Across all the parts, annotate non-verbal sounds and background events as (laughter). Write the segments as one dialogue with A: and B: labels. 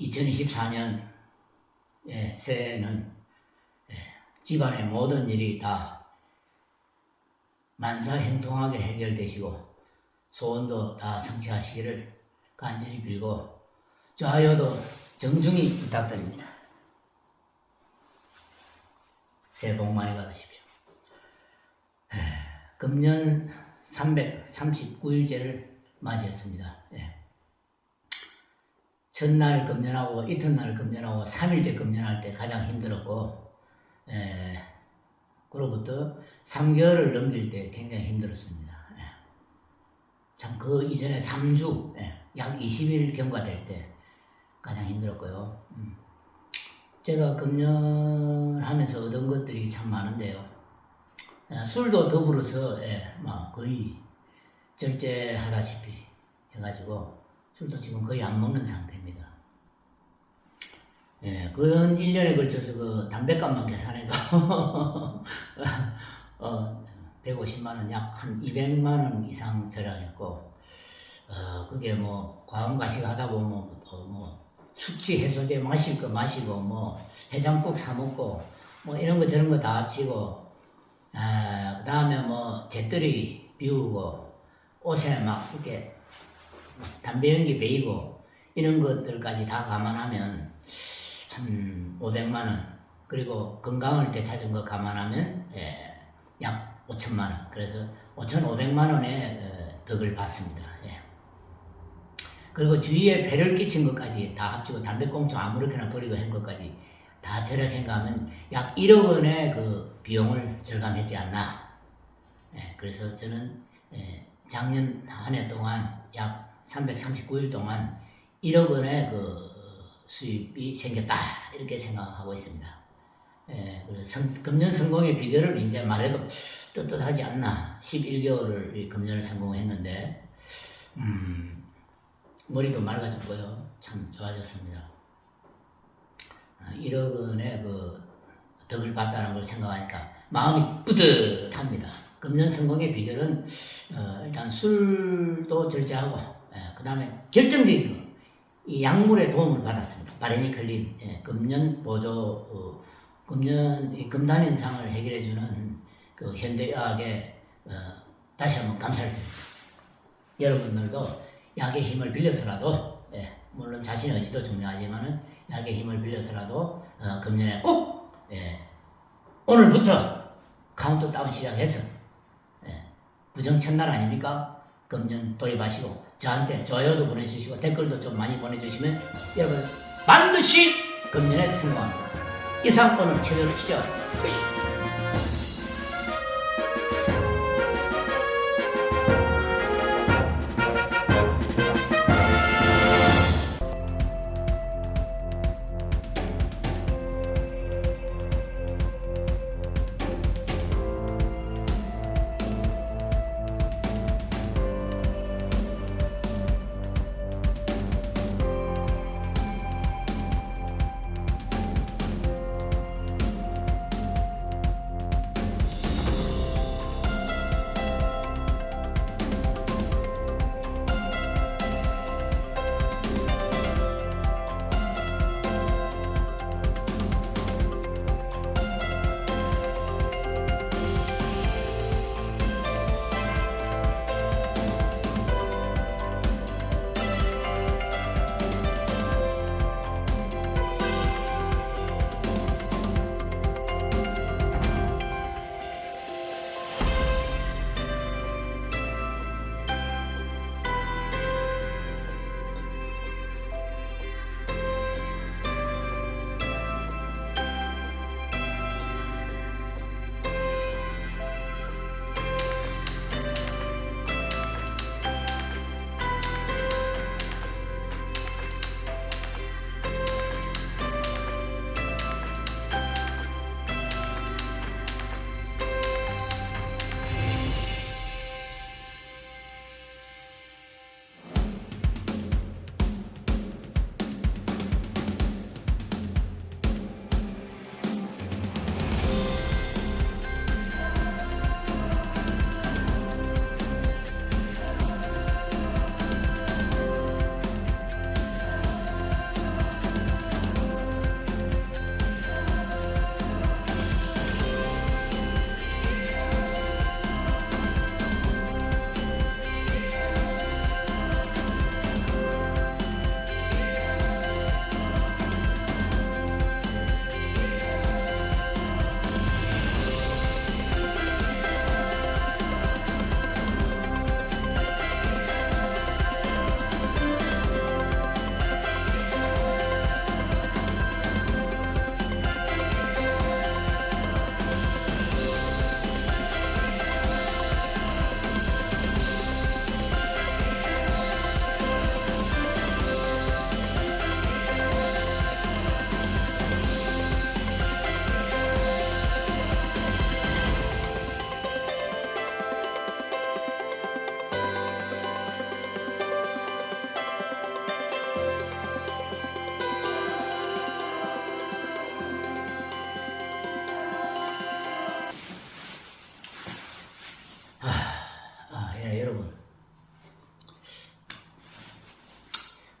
A: 2024년 예, 새해에는 예, 집안의 모든 일이 다 만사형통하게 해결되시고 소원도 다 성취하시기를 간절히 빌고 좋아요도 정중히 부탁드립니다. 새해 복 많이 받으십시오. 에, 금년 339일째를 맞이했습니다. 예. 첫날 금년하고 이튿날 금년하고 3일째 금년할 때 가장 힘들었고 에, 그로부터 3개월을 넘길 때 굉장히 힘들었습니다. 예. 참그 이전에 3주 예, 약 20일 경과될 때 가장 힘들었고요. 음. 제가 금년 하면서 얻은 것들이 참 많은데요. 예, 술도 더불어서 예, 막 거의 절제하다시피 해가지고 술도 지금 거의 안 먹는 상태 예, 근 1년에 걸쳐서 그 담배값만 계산해도 (laughs) 어, 150만 원, 약 한 200만 원 이상 절약했고 어, 그게 뭐 과음가식 하다 보면 또뭐 숙취 해소제 마실 거 마시고 뭐 해장국 사 먹고 뭐 이런 거 저런 거 다 합치고 아, 그 다음에 뭐 재떨이 비우고 옷에 막 이렇게 담배 연기 베이고 이런 것들까지 다 감안하면 한 500만 원 그리고 건강을 되찾은 거 감안하면 예, 약 5천만 원 그래서 5,500만 원의 어, 덕을 받습니다. 예. 그리고 주위에 배를 끼친 것까지 다 합치고 담배꽁초 아무렇게나 버리고 한 것까지 다 절약한가 하면 약 1억 원의 그 비용을 절감했지 않나. 예, 그래서 저는 예, 작년 한 해 동안 약 339일 동안 1억 원의 그 수입이 생겼다 이렇게 생각하고 있습니다. 예, 그래서 성, 금년 성공의 비결을 이제 말해도 떳떳하지 않나. 11개월을 이 금년을 성공했는데, 음, 머리도 맑아졌고요. 참 좋아졌습니다. 아, 1억 원의 그 덕을 봤다는 걸 생각하니까 마음이 뿌듯합니다. 금년 성공의 비결은 어, 일단 술도 절제하고, 그 다음에 결정적인 거, 이 약물의 도움을 받았습니다. 바레니클린, 예, 금년 보조, 어, 금년 이 금단 현상을 해결해 주는 그 현대의학에 어, 다시 한번 감사를 드립니다. 여러분들도 약의 힘을 빌려서라도, 예, 물론 자신의 의지도 중요하지만은 약의 힘을 빌려서라도 어, 금년에 꼭 예, 오늘부터 카운트다운 시작해서 예, 부정 첫날 아닙니까? 금년 돌입하시고 저한테 좋아요도 보내주시고 댓글도 좀 많이 보내주시면 여러분 반드시 금년에 성공합니다. 이상 오늘 체조를 시작하겠습니다.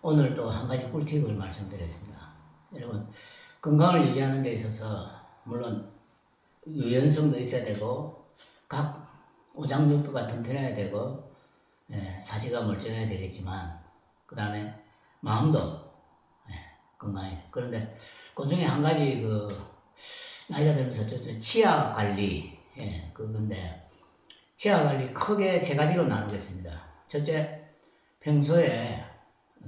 A: 오늘 또한 가지 꿀팁을 말씀드렸습니다. 여러분 건강을 유지하는 데 있어서 물론 유연성도 있어야 되고 각 오장육부가 튼튼해야 되고 예, 사지가 멀쩡해야 되겠지만 그 다음에 마음도 예, 건강해야 돼. 그런데 그 중에 한 가지 그 나이가 들면서 저, 저 치아 관리 예, 그건데 치아 관리 크게 세 가지로 나누겠습니다. 첫째 평소에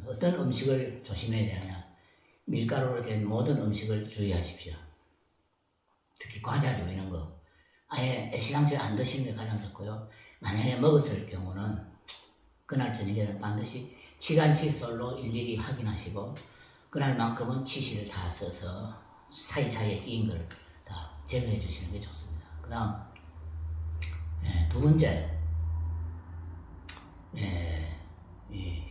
A: 어떤 음식을 조심해야 되느냐 밀가루로 된 모든 음식을 주의하십시오. 특히 과자류 이런 거 아예 애시당초 안 드시는 게 가장 좋고요. 만약에 먹었을 경우는 그날 저녁에는 반드시 치간 칫솔로 일일이 확인하시고 그날만큼은 치실을 다 써서 사이사이에 끼인 걸 다 제거해 주시는 게 좋습니다. 그 다음 예, 두 번째 예, 이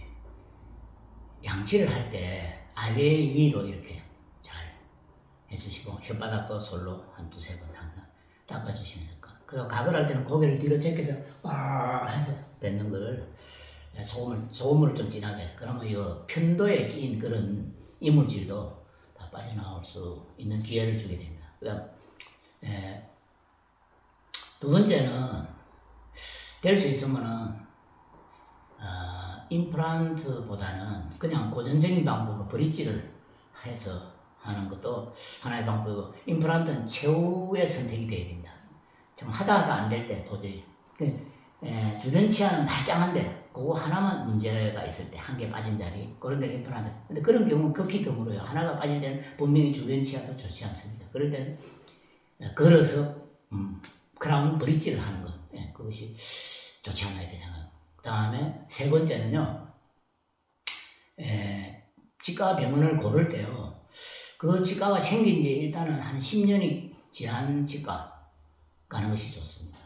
A: 양치를 할 때 아래 위로 이렇게 잘 해주시고 혓바닥도 솔로 한 두세 번 항상 닦아주시는 습관. 그다음 가글 할 때는 고개를 뒤로 제껴서 와 해서 뱉는 거를 예, 소금을 소금을 좀 진하게 해서 그러면 이 편도에 끼인 그런 이물질도 다 빠져나올 수 있는 기회를 주게 됩니다. 그다음 예, 두 번째는 될 수 있으면은 어, 임플란트보다는 그냥 고전적인 방법으로 브릿지를 해서 하는 것도 하나의 방법이고 임플란트는 최후의 선택이 되어야 됩니다. 참 하다 하다 안 될 때 도저히. 그, 에, 주변 치아는 말짱한데 그거 하나만 문제가 있을 때 한 개 빠진 자리 그런 데는 임플란트. 근데 그런 경우는 극히 드물어요. 하나가 빠질 때는 분명히 주변 치아도 좋지 않습니다. 그럴 때는 에, 걸어서 음, 크라운 브릿지를 하는 것. 예, 그것이 좋지 않나 이렇게 생각합니다. 그 다음에 세 번째는요 에, 치과 병원을 고를 때요 그 치과가 생긴 지 일단은 한 10년이 지난 치과 가는 것이 좋습니다.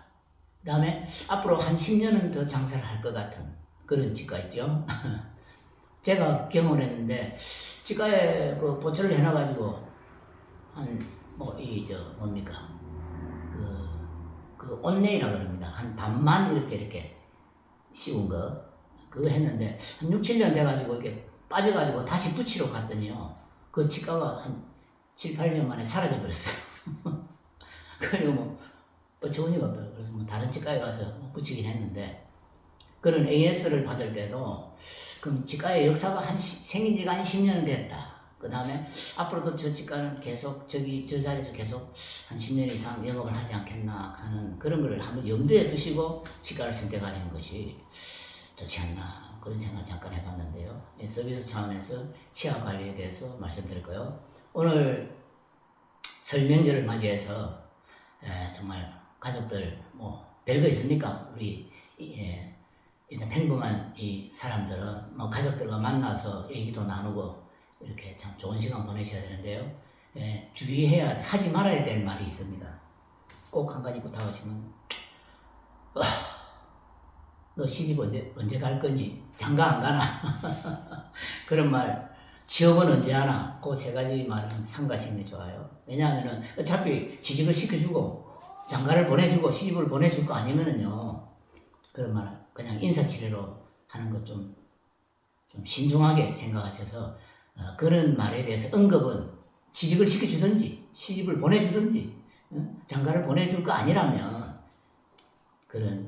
A: 그 다음에 앞으로 한 10년은 더 장사를 할 것 같은 그런 치과 있죠. (laughs) 제가 경험을 했는데 치과에 그 보철을 해놔가지고 한 뭐 이 저 뭡니까 그, 그 온내이라 그럽니다. 한 반만 이렇게 이렇게 씌운 거 그거 했는데 한 6, 7년 돼가지고 이렇게 빠져가지고 다시 붙이러 갔더니요 그 치과가 한 7, 8년 만에 사라져 버렸어요. (laughs) 그리고 뭐 어처구니가 없어요. 그래서 뭐 다른 치과에 가서 붙이긴 했는데 그런 AS를 받을 때도 그럼 치과의 역사가 한 시- 생긴 지가 한 10년은 됐다. 그 다음에 앞으로도 저 치과는 계속 저기 저 자리에서 계속 한 10년 이상 영업을 하지 않겠나 하는 그런 걸 한번 염두에 두시고 치과를 선택하는 것이 좋지 않나 그런 생각을 잠깐 해봤는데요. 이 서비스 차원에서 치아 관리에 대해서 말씀드렸고요. 오늘 설명절을 맞이해서 예, 정말 가족들 뭐 별거 있습니까? 우리 예, 이런 평범한 이 사람들은 뭐 가족들과 만나서 얘기도 나누고 이렇게 참 좋은 시간 보내셔야 되는데요. 예, 주의해야 하지 말아야 될 말이 있습니다. 꼭 한 가지 부탁하시면 아, 너 시집 언제 언제 갈 거니? 장가 안 가나? (laughs) 그런 말 취업은 언제 하나? 그 세 가지 말은 삼가시는 게 좋아요. 왜냐하면은 어차피 취직을 시켜주고 장가를 보내주고 시집을 보내줄 거 아니면은요 그런 말 그냥 인사치레로 하는 것 좀 좀 신중하게 생각하셔서 어, 그런 말에 대해서 언급은 취직을 시켜주든지 시집을 보내주든지 어? 장가를 보내줄 거 아니라면 그런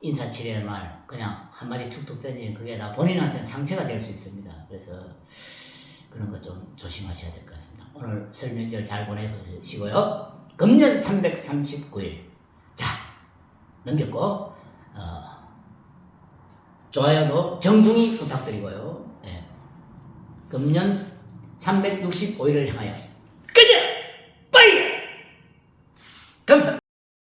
A: 인사치레의 말 그냥 한마디 툭툭 던지면 그게 다 본인한테는 상처가 될 수 있습니다. 그래서 그런 거 좀 조심하셔야 될 것 같습니다. 오늘 설명절 잘 보내시고요. 금년 339일 자 넘겼고 어, 좋아요도 정중히 부탁드리고요. 예. 금년 365일을 향하여 끄자.